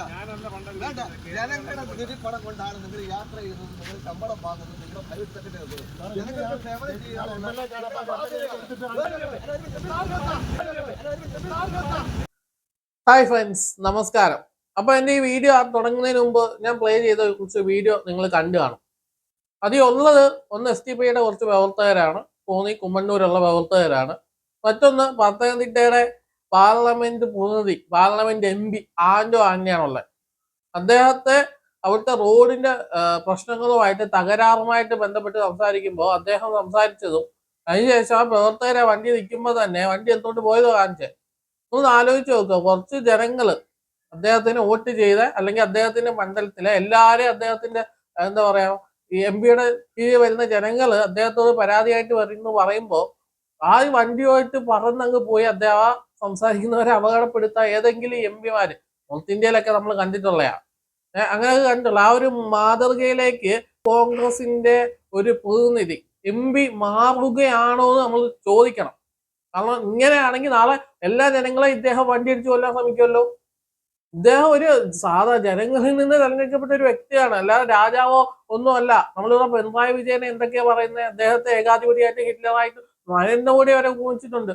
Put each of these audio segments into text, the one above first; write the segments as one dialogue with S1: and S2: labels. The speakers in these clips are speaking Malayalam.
S1: വേണ്ട വേണ്ട. ജനങ്ങളുടെ നികുതി പണം കൊണ്ടാണ് നിങ്ങൾ യാത്ര ചെയ്യുന്നത്. നിങ്ങൾ ശമ്പളം വാങ്ങുന്നത്. നിങ്ങളുടെ പ്രൈവറ്റ് സെക്രട്ടറി ജനങ്ങൾക്ക് സേവനം ചെയ്യാനുള്ള
S2: ഹായ് ഫ്രണ്ട്സ് നമസ്കാരം. അപ്പൊ എന്റെ ഈ വീഡിയോ തുടങ്ങുന്നതിന് മുമ്പ് ഞാൻ പ്ലേ ചെയ്ത കുറച്ച് വീഡിയോ നിങ്ങൾ കണ്ടു കാണും. അതിൽ ഉള്ളത് ഒന്ന് എസ് ടി പിയുടെ കുറച്ച് പ്രവർത്തകരാണ്. കോന്നി കുമ്മണ്ണൂരുള്ള പ്രവർത്തകരാണ്. മറ്റൊന്ന് പത്തനംതിട്ടയുടെ പാർലമെന്റ് പ്രതിനിധി പാർലമെന്റ് എം പി ആൻഡോ ആന്റണിയാണുള്ളത്. അദ്ദേഹത്തെ അവിടുത്തെ റോഡിന്റെ പ്രശ്നങ്ങളുമായിട്ട് തകരാറുമായിട്ട് ബന്ധപ്പെട്ട് സംസാരിക്കുമ്പോൾ അദ്ദേഹം സംസാരിച്ചതും അതിനുശേഷം ആ പ്രവർത്തകരെ വണ്ടി നിൽക്കുമ്പോൾ തന്നെ വണ്ടി എന്തുകൊണ്ട് പോയത് കാണിച്ചേ. ഒന്ന് ആലോചിച്ച് നോക്കുക കുറച്ച് ജനങ്ങൾ അദ്ദേഹത്തിന് വോട്ട് ചെയ്ത അല്ലെങ്കിൽ അദ്ദേഹത്തിന്റെ മണ്ഡലത്തിലെ എല്ലാവരെയും അദ്ദേഹത്തിന്റെ എന്താ പറയാ ഈ എം പിയുടെ കീഴിൽ വരുന്ന ജനങ്ങൾ അദ്ദേഹത്തോട് പരാതിയായിട്ട് വരുന്നു പറയുമ്പോൾ ആ വണ്ടിയുമായിട്ട് പറന്നങ്ങ് പോയി അദ്ദേഹം സംസാരിക്കുന്നവരെ അപകടപ്പെടുത്താൻ ഏതെങ്കിലും എം പിമാര്. നോർത്ത് ഇന്ത്യയിലൊക്കെ നമ്മൾ കണ്ടിട്ടുള്ളയാ. ഏഹ് അങ്ങനെ കണ്ടിട്ടുള്ള ആ ഒരു മാതൃകയിലേക്ക് കോൺഗ്രസിന്റെ ഒരു പ്രതിനിധി എം പി മാറുകയാണോ എന്ന് നമ്മൾ ചോദിക്കണം. കാരണം ഇങ്ങനെയാണെങ്കിൽ നാളെ എല്ലാ ജനങ്ങളെയും ഇദ്ദേഹം വണ്ടി അടിച്ചു കൊല്ലാൻ ശ്രമിക്കുമല്ലോ. ഇദ്ദേഹം ഒരു സാധാ ജനങ്ങളിൽ നിന്ന് തെരഞ്ഞെടുക്കപ്പെട്ട ഒരു വ്യക്തിയാണ്. അല്ലാതെ രാജാവോ ഒന്നുമല്ല. നമ്മളിവിടെ പിണറായി വിജയനെ എന്തൊക്കെയാ പറയുന്നത് അദ്ദേഹത്തെ ഏകാധിപതിയായിട്ട് ഹിറ്റ്ലറായിട്ട് നരേന്ദ്രമോദി വരെ ഊഹിച്ചിട്ടുണ്ട്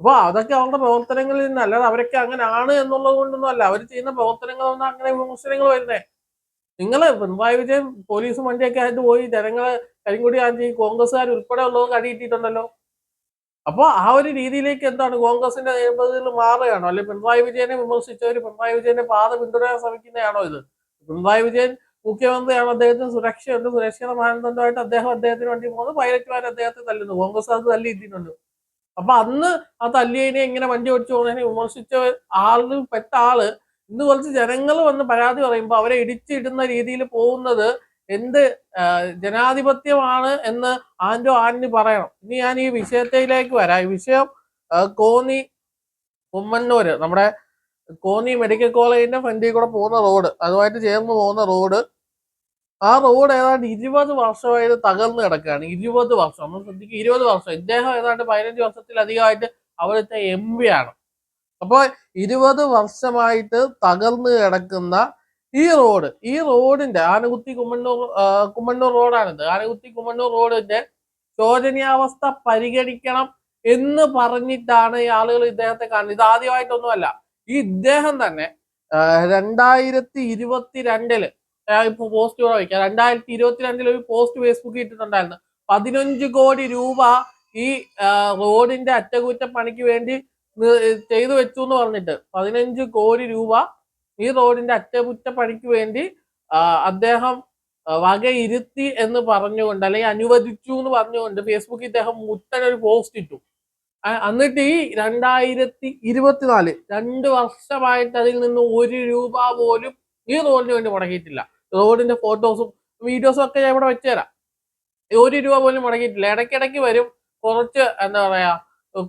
S2: അപ്പൊ അതൊക്കെ അവരുടെ പ്രവർത്തനങ്ങളിൽ നിന്ന് അല്ലാതെ അവരൊക്കെ അങ്ങനെ ആണ് എന്നുള്ളത് കൊണ്ടൊന്നും അല്ല. അവർ ചെയ്യുന്ന പ്രവർത്തനങ്ങളൊന്നും അങ്ങനെ വിമർശനങ്ങൾ വരുന്നേ. നിങ്ങൾ പിണറായി വിജയൻ പോലീസും വണ്ടിയൊക്കെ ആയിട്ട് പോയി ജനങ്ങളെ കരിങ്കുടി ആഞ്ചി കോൺഗ്രസ്സുകാർ ഉൾപ്പെടെ ഉള്ളവർക്ക് അടിയിട്ടിട്ടുണ്ടല്ലോ അപ്പൊ ആ ഒരു രീതിയിലേക്ക് എന്താണ് കോൺഗ്രസിന്റെ നേതൃത്വത്തിൽ മാറുകയാണോ? അല്ലെ പിണറായി വിജയനെ വിമർശിച്ചവർ പിണറായി വിജയന്റെ പാത പിന്തുടരാൻ ശ്രമിക്കുന്നതാണോ ഇത്? പിണറായി വിജയൻ മുഖ്യമന്ത്രിയാണ് അദ്ദേഹത്തിന് സുരക്ഷയുണ്ട്. സുരക്ഷിത മാനദണ്ഡമായിട്ട് അദ്ദേഹം അദ്ദേഹത്തിന് വേണ്ടി പോകുന്നത് പൈലറ്റുമാർ അദ്ദേഹത്തെ തല്ലുന്നു. കോൺഗ്രസ് അത് തല്ലി ഇട്ടിട്ടുണ്ട്. അപ്പൊ അന്ന് ആ തല്ലിയതിനെ എങ്ങനെ വണ്ടി ഓടിച്ചു പോകുന്നതിനെ വിമർശിച്ച ആളിൽ പെട്ട ആൾ ഇന്ന് കുറച്ച് ജനങ്ങൾ വന്ന് പരാതി പറയുമ്പോൾ അവരെ ഇടിച്ചിടുന്ന രീതിയിൽ പോകുന്നത് എന്ത് ജനാധിപത്യമാണ് എന്ന് ആൻഡോ ആന്റണി പറയണം. ഇനി ഞാൻ ഈ വിഷയത്തിലേക്ക് വരാം. ഈ വിഷയം കോന്നി കുമ്മന്നൂര് നമ്മുടെ കോന്നി മെഡിക്കൽ കോളേജിന്റെ ഫ്രണ്ടിൽ കൂടെ പോകുന്ന റോഡ് അതുമായിട്ട് ചേർന്ന് പോകുന്ന റോഡ് ആ റോഡ് ഏതാണ്ട് ഇരുപത് വർഷമായിട്ട് തകർന്നു കിടക്കുകയാണ്. ഇരുപത് വർഷം. നമ്മൾ ശ്രദ്ധിക്കുക ഇരുപത് വർഷം. ഇദ്ദേഹം ഏതാണ്ട് പതിനഞ്ച് വർഷത്തിലധികമായിട്ട് അവിടുത്തെ എം പി ആണ്. അപ്പോൾ ഇരുപത് വർഷമായിട്ട് തകർന്നു കിടക്കുന്ന ഈ റോഡ് ഈ റോഡിന്റെ ആനകുത്തി കുമ്മണ്ണൂർ കുമ്മണ്ണൂർ റോഡാണിത്. ആനകുത്തി കുമ്മണ്ണൂർ റോഡിന്റെ ശോചനീയാവസ്ഥ പരിഗണിക്കണം എന്ന് പറഞ്ഞിട്ടാണ് ഈ ആളുകൾ ഇദ്ദേഹത്തെ കാണുന്നത്. ഇത് ആദ്യമായിട്ടൊന്നുമല്ല. ഈ ഇദ്ദേഹം തന്നെ രണ്ടായിരത്തി ഇരുപത്തി രണ്ടിൽ ഇപ്പൊ പോസ്റ്റ് കൂടെ വയ്ക്കാം രണ്ടായിരത്തി ഇരുപത്തിരണ്ടിൽ ഒരു പോസ്റ്റ് ഫേസ്ബുക്കിൽ ഇട്ടിട്ടുണ്ടായിരുന്നു. പതിനഞ്ച് കോടി രൂപ ഈ റോഡിന്റെ അറ്റകുറ്റപ്പണിക്ക് വേണ്ടി ചെയ്തു വെച്ചു എന്ന് പറഞ്ഞിട്ട് പതിനഞ്ച് കോടി രൂപ ഈ റോഡിന്റെ അറ്റകുറ്റപ്പണിക്ക് വേണ്ടി അദ്ദേഹം വകയിരുത്തി എന്ന് പറഞ്ഞുകൊണ്ട് അല്ലെങ്കിൽ അനുവദിച്ചു എന്ന് പറഞ്ഞുകൊണ്ട് ഫേസ്ബുക്കിൽ ഇദ്ദേഹം മുട്ടൻ ഒരു പോസ്റ്റ് ഇട്ടു. എന്നിട്ട് ഈ രണ്ടായിരത്തി ഇരുപത്തിനാല് രണ്ട് വർഷമായിട്ട് അതിൽ നിന്ന് ഒരു രൂപ പോലും ഈ റോഡിന് വേണ്ടി മുടക്കിയിട്ടില്ല. റോഡിന്റെ ഫോട്ടോസും വീഡിയോസും ഒക്കെ ഞാൻ ഇവിടെ വെച്ചുതരാം. ഒരു രൂപ പോലും മുടക്കിയിട്ടില്ല. ഇടയ്ക്കിടയ്ക്ക് വരും. കുറച്ച് എന്താ പറയാ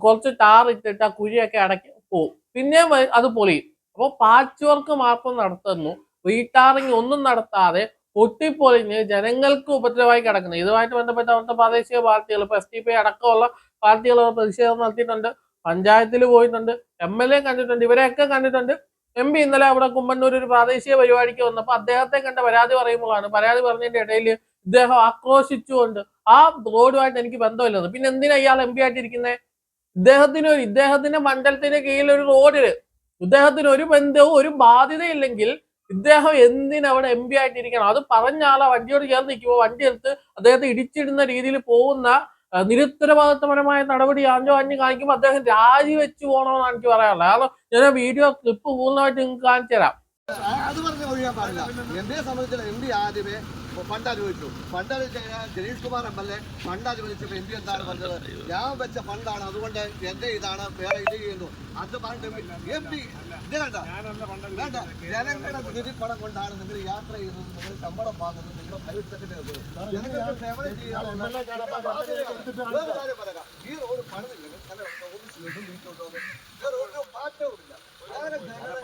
S2: കുറച്ച് ടാർ ഇട്ടിട്ട് ആ കുഴിയൊക്കെ അടക്കി പോവും. പിന്നെ അത് പൊളിയും. അപ്പോൾ പാച്ച് വർക്ക് മാത്രം നടത്തുന്നു. റീടാറിങ് ഒന്നും നടത്താതെ പൊട്ടിപ്പൊളിഞ്ഞ് ജനങ്ങൾക്ക് ഉപദ്രവമായി കിടക്കുന്നു. ഇതുമായിട്ട് ബന്ധപ്പെട്ട അവിടുത്തെ പ്രാദേശിക പാർട്ടികൾ ഇപ്പൊ എസ് ടി പി അടക്കമുള്ള പാർട്ടികൾ പ്രതിഷേധം നടത്തിയിട്ടുണ്ട്. പഞ്ചായത്തിൽ പോയിട്ടുണ്ട്. എം എൽ എ കണ്ടിട്ടുണ്ട്. ഇവരെയൊക്കെ കണ്ടിട്ടുണ്ട്. എം പി ഇന്നലെ അവിടെ കുമ്മന്നൂർ ഒരു പ്രാദേശിക പരിപാടിക്ക് വന്നപ്പോൾ അദ്ദേഹത്തെ കണ്ട പരാതി പറയുമ്പോഴാണ്. പരാതി പറഞ്ഞതിന്റെ ഇടയിൽ ഇദ്ദേഹം ആക്രോശിച്ചുകൊണ്ട് ആ റോഡുമായിട്ട് എനിക്ക് ബന്ധമില്ലത് പിന്നെ എന്തിനാ ഇയാൾ എം പി ആയിട്ടിരിക്കുന്നത് ഇദ്ദേഹത്തിന് ഒരു ഇദ്ദേഹത്തിന്റെ മണ്ഡലത്തിന്റെ കീഴിൽ ഒരു റോഡിൽ ഇദ്ദേഹത്തിന് ഒരു ബന്ധവും ഒരു ബാധ്യതയില്ലെങ്കിൽ ഇദ്ദേഹം എന്തിനവിടെ എം പി ആയിട്ടിരിക്കണം? അത് പറഞ്ഞ ആളെ വണ്ടിയോട് ചേർന്ന് നിൽക്കുമ്പോൾ വണ്ടി എടുത്ത് അദ്ദേഹത്തെ ഇടിച്ചിടുന്ന രീതിയിൽ പോകുന്ന ആ, നിരുത്തരവാദിത്തപരമായ നടപടി ആഞ്ചോ അഞ്ഞ് കാണിക്കുമ്പോൾ അദ്ദേഹം രാജിവെച്ചു പോകണമെന്നാണ് എനിക്ക് പറയാനുള്ളത്. കാരണം ഞാൻ വീഡിയോ ക്ലിപ്പ് പൂർണമായിട്ട് നിങ്ങൾക്ക് കാണിച്ചു തരാം
S1: അത് പറഞ്ഞ് ഒഴിയാൻ പാടില്ല. എന്നെ പിയെ സംബന്ധിച്ചിടത്തോളം എം പി ആദ്യമേ ഫണ്ട് അനുവദിച്ചു. Fund Janeesh Kumar M L A fund അനുവദിച്ചപ്പോൾ M P എന്താണ് പറഞ്ഞത്? ഞാൻ വെച്ച ഫണ്ടാണ് അതുകൊണ്ട് എന്റെ ഇതാണ് വേറെ ഇത് ചെയ്യുന്നു. അത് പറഞ്ഞിട്ട് എം പി ഇത് വേണ്ട. ജനങ്ങളുടെ നികുതി പണം കൊണ്ടാണ് നിങ്ങൾ യാത്ര ചെയ്യുന്നത്. നിങ്ങൾ ശമ്പളം വാങ്ങുന്നത്. നിങ്ങളുടെ പ്രൈവറ്റ് സെക്രട്ടറി സേവനം ചെയ്യാനുള്ള. ഈ റോഡ് പണിതില്ല. നല്ല ഓഫീസിലും വീട്ടിലോട്ടോ വേറെ ഒരു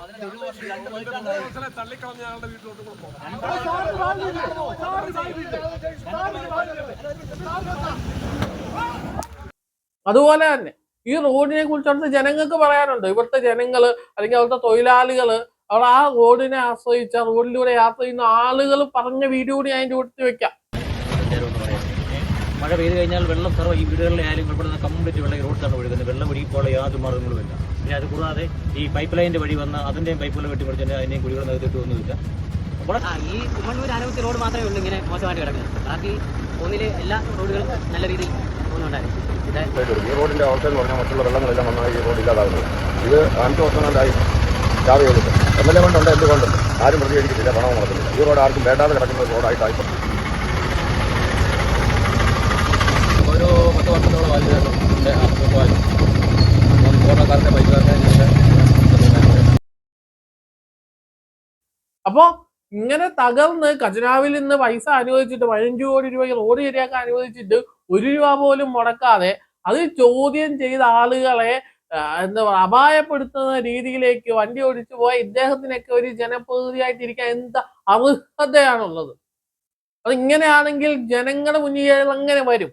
S2: അതുപോലെ തന്നെ ഈ റോഡിനെ കുറിച്ച് അവിടുത്തെ ജനങ്ങൾക്ക് പറയാനുണ്ട്. ഇവിടുത്തെ ജനങ്ങൾ അല്ലെങ്കിൽ അവിടുത്തെ തൊഴിലാളികൾ അവിടെ ആ റോഡിനെ ആശ്രയിച്ച റോഡിലൂടെ യാത്ര ചെയ്യുന്ന ആളുകൾ പറഞ്ഞ വീഡിയോ കൂടി അതിന്റെ കൂട്ടത്തിൽ വെക്കാം.
S3: മഴ പെയ്ത് കഴിഞ്ഞാൽ വെള്ളം സർവ ഈ വീടുകളിലെ ആയാലും ഇവിടെ കംപ്ലീറ്റ് വെള്ളം റോഡ് റോഡിലാണ് ഒഴുകുന്നത് വെള്ളം ഒഴുകിപ്പോളെ യാതൊരു മാർഗങ്ങളുമില്ല പിന്നെ അത് കൂടാതെ ഈ പൈപ്പ് ലൈനിന്റെ വഴി വന്ന അതിന്റെയും പൈപ്പുകൾ വെട്ടിമുറിച്ചതിന്റെ അതിന്റെയും നികത്തിട്ട് ഒന്നുമില്ല അപ്പോൾ
S4: ഈ കുമ്മണ്ണൂർ ആരോഗ്യ റോഡ് മാത്രമേ ഉള്ളൂ ഇങ്ങനെ മോശമായിട്ട് കിടക്കുന്നത്. ബാക്കി ഒന്നിലെ എല്ലാ റോഡുകളും നല്ല രീതിയിൽ പോകുന്നുണ്ടായിരുന്നു
S5: ഈ റോഡിന്റെ അവസ്ഥ എന്ന് പറഞ്ഞാൽ മറ്റുള്ള വെള്ളങ്ങളെല്ലാം വന്നാൽ ഈ റോഡ് ഇല്ലാതാകുന്നത് ഇത് അഞ്ച് വർഷങ്ങളിലായി ചാർജ് ചെയ്തിട്ട് എം എൽ എ കൊണ്ടുണ്ട് എന്തുകൊണ്ട് ആരും പ്രതികരിക്കുന്നില്ല പണം നടക്കുന്നില്ല. ഈ റോഡ് ആർക്കും വേണ്ടാതെ കിടക്കുന്ന റോഡായിട്ടായി
S3: ഓരോ പത്ത് വർഷത്തോളം ബാധ്യതയുണ്ട്
S2: അപ്പോ ഇങ്ങനെ തകർന്ന് ഖജനാവിൽ നിന്ന് പൈസ അനുവദിച്ചിട്ട് പതിനഞ്ച് കോടി രൂപ റോഡ് ശരിയാക്കാൻ അനുവദിച്ചിട്ട് ഒരു രൂപ പോലും മുടക്കാതെ അത് ചോദ്യം ചെയ്ത ആളുകളെ എന്താ പറയുക അപായപ്പെടുത്തുന്ന രീതിയിലേക്ക് വണ്ടി ഓടിച്ചു പോയ ഇദ്ദേഹത്തിനൊക്കെ ഒരു ജനപ്രതിനിധിയായിട്ടിരിക്കാൻ എന്ത് അർഹതയാണുള്ളത്? അത് ഇങ്ങനെയാണെങ്കിൽ ജനങ്ങളുടെ മുന്നിൽ അങ്ങനെ വരും.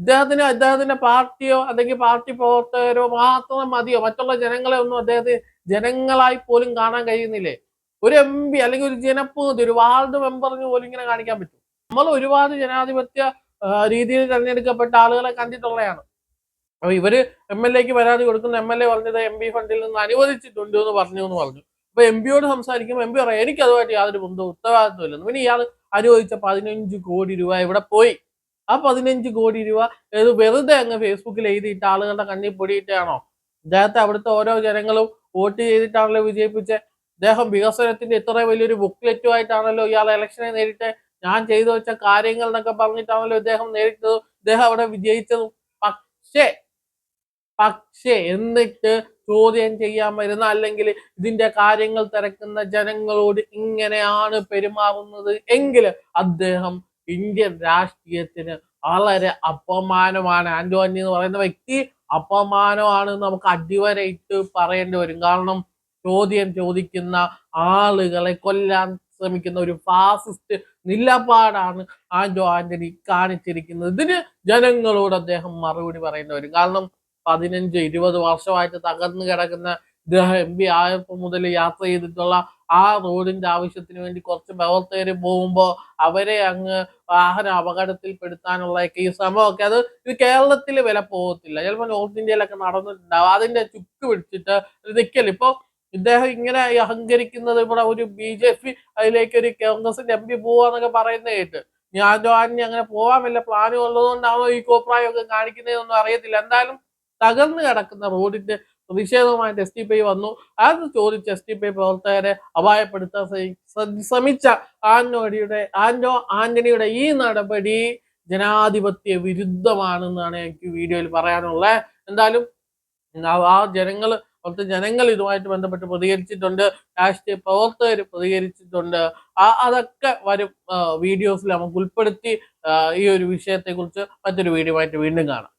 S2: ഇദ്ദേഹത്തിന് അദ്ദേഹത്തിന്റെ പാർട്ടിയോ അല്ലെങ്കിൽ പാർട്ടി പ്രവർത്തകരോ മാത്രം മതിയോ? മറ്റുള്ള ജനങ്ങളെ ഒന്നും അദ്ദേഹത്തിന് ജനങ്ങളായി പോലും കാണാൻ കഴിയുന്നില്ലേ? ഒരു എം പി അല്ലെങ്കിൽ ഒരു ജനപ്രതിനിധി ഒരു വാർഡ് മെമ്പറിന് പോലും ഇങ്ങനെ കാണിക്കാൻ പറ്റും. നമ്മൾ ഒരുപാട് ജനാധിപത്യ രീതിയിൽ തിരഞ്ഞെടുക്കപ്പെട്ട ആളുകളെ കണ്ടിട്ടുള്ളതാണ്. അപ്പൊ ഇവർ എം എൽ എക്ക് പരാതി കൊടുക്കുന്ന. എം എൽ എ പറഞ്ഞത് എം പി ഫണ്ടിൽ നിന്ന് അനുവദിച്ചിട്ടുണ്ട് എന്ന് പറഞ്ഞു എന്ന് പറഞ്ഞു. അപ്പൊ എം പിയോട് സംസാരിക്കുമ്പോൾ എം പി പറയാം എനിക്ക് അതുമായിട്ട് യാതൊരു ബന്ധവും ഉത്തരവാദിത്വം ഇല്ലെന്ന് പിന്നെ ഇയാൾ അനുവദിച്ച പതിനഞ്ച് കോടി രൂപ ഇവിടെ പോയി. ആ പതിനഞ്ച് കോടി രൂപ ഇത് വെറുതെ അങ്ങ് ഫേസ്ബുക്കിൽ എഴുതിയിട്ട് ആളുകളുടെ കണ്ണിൽ പൊടിയിട്ടാണോ? അദ്ദേഹത്തെ അവിടുത്തെ ഓരോ ജനങ്ങളും വോട്ട് ചെയ്തിട്ടാണല്ലോ വിജയിപ്പിച്ച? അദ്ദേഹം വികസനത്തിന്റെ ഇത്ര വലിയൊരു ബുക്ക്ലെറ്റുമായിട്ടാണല്ലോ ഇയാൾ ഇലക്ഷനെ നേരിട്ട്? ഞാൻ ചെയ്തു വെച്ച കാര്യങ്ങൾ എന്നൊക്കെ പറഞ്ഞിട്ടാണല്ലോ ഇദ്ദേഹം നേരിട്ടതും. ഇദ്ദേഹം അവിടെ വിജയിച്ചതും. പക്ഷേ പക്ഷേ എന്നിട്ട് ചോദ്യം ചെയ്യാൻ വരുന്ന അല്ലെങ്കിൽ ഇതിന്റെ കാര്യങ്ങൾ തിരക്കുന്ന ജനങ്ങളോട് ഇങ്ങനെയാണ് പെരുമാറുന്നത് എങ്കിൽ അദ്ദേഹം ഇന്ത്യൻ രാഷ്ട്രീയത്തിന് വളരെ അപമാനമാണ്. ആന്റോണി എന്ന് പറയുന്ന വ്യക്തി അപമാനമാണ് നമുക്ക് അടിവരയിട്ട് പറയേണ്ടി വരും. കാരണം ചോദ്യം ചോദിക്കുന്ന ആളുകളെ കൊല്ലാൻ ശ്രമിക്കുന്ന ഒരു ഫാസിസ്റ്റ് നിലപാടാണ് ആന്റോ ആന്റണി കാണിച്ചിരിക്കുന്നത്. ഇതിന് ജനങ്ങളോട് അദ്ദേഹം മറുപടി പറയേണ്ടി വരും. കാരണം പതിനഞ്ച് ഇരുപത് വർഷമായിട്ട് തകർന്നു കിടക്കുന്ന എം പി ആയപ്പോൾ മുതൽ യാത്ര ചെയ്തിട്ടുള്ള ആ റോഡിന്റെ ആവശ്യത്തിന് വേണ്ടി കുറച്ച് പ്രവർത്തകർ പോകുമ്പോൾ അവരെ അങ്ങ് വാഹന അപകടത്തിൽപ്പെടുത്താനുള്ളതൊക്കെ ഈ ശ്രമമൊക്കെ അത് ഇത് കേരളത്തിൽ വില പോകത്തില്ല. ചിലപ്പോൾ നോർത്ത് ഇന്ത്യയിലൊക്കെ നടന്നിട്ടുണ്ടാവും. അതിന്റെ ചുക്ക് പിടിച്ചിട്ട് നിൽക്കൽ ഇപ്പൊ ഇദ്ദേഹം ഇങ്ങനെ അഹങ്കരിക്കുന്നത് ഇവിടെ ഒരു ബി ജെ പി അതിലേക്ക് ഒരു കോൺഗ്രസിന്റെ എം പി പോവാന്നൊക്കെ പറയുന്നത് കേട്ട്. ഞാൻ ജോഹാനി അങ്ങനെ പോവാൻ വല്ല പ്ലാനും ഉള്ളതുകൊണ്ടാണോ ഈ കോപ്രായമൊക്കെ കാണിക്കുന്നതെന്നൊന്നും അറിയത്തില്ല. എന്തായാലും തകർന്നു കിടക്കുന്ന റോഡിന്റെ പ്രതിഷേധവുമായിട്ട് എസ് ടി പി വന്നു. അത് ചോദിച്ച് എസ് ടി പി പ്രവർത്തകരെ അപായപ്പെടുത്താൻ ശ്രമിച്ച ആന്റോണിയുടെ ആന്റോ ആന്റണിയുടെ ഈ നടപടി ജനാധിപത്യ വിരുദ്ധമാണെന്നാണ് എനിക്ക് വീഡിയോയിൽ പറയാനുള്ളത് എന്തായാലും ആ ജനങ്ങൾ അവിടുത്തെ ജനങ്ങൾ ഇതുമായിട്ട് ബന്ധപ്പെട്ട് പ്രതികരിച്ചിട്ടുണ്ട്. രാഷ്ട്രീയ പ്രവർത്തകർ പ്രതികരിച്ചിട്ടുണ്ട്. ആ അതൊക്കെ വരും വീഡിയോസിൽ നമുക്ക് ഉൾപ്പെടുത്തി ഈ ഒരു വിഷയത്തെക്കുറിച്ച് മറ്റൊരു വീഡിയോ ആയിട്ട് വീണ്ടും കാണാം.